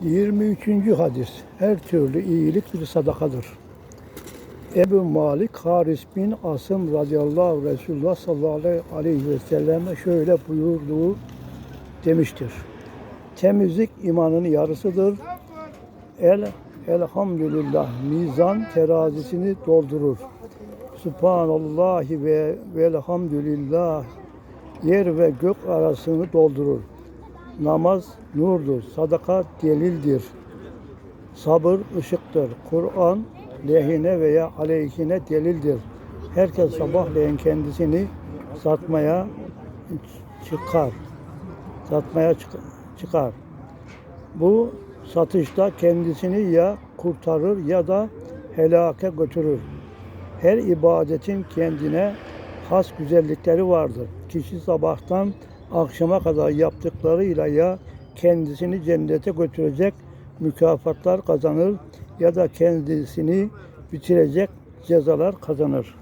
23. hadis. Her türlü iyilik bir sadakadır. Ebu Malik Haris bin Asım radıyallahu Resulullah sallallahu aleyhi ve selleme şöyle buyurduğu demiştir. Temizlik imanın yarısıdır. El elhamdülillah mizan terazisini doldurur. Subhanallahi ve velhamdülillah yer ve gök arasını doldurur. Namaz nurdur, sadaka delildir. Sabır ışıktır. Kur'an lehine veya aleyhine delildir. Herkes sabahleyin kendisini satmaya çıkar. Satmaya çık- çıkar. Bu satışta kendisini ya kurtarır ya da helake götürür. Her ibadetin kendine has güzellikleri vardır. Kişi sabahtan akşama kadar yaptıklarıyla ya kendisini cennete götürecek mükafatlar kazanır ya da kendisini bitirecek cezalar kazanır.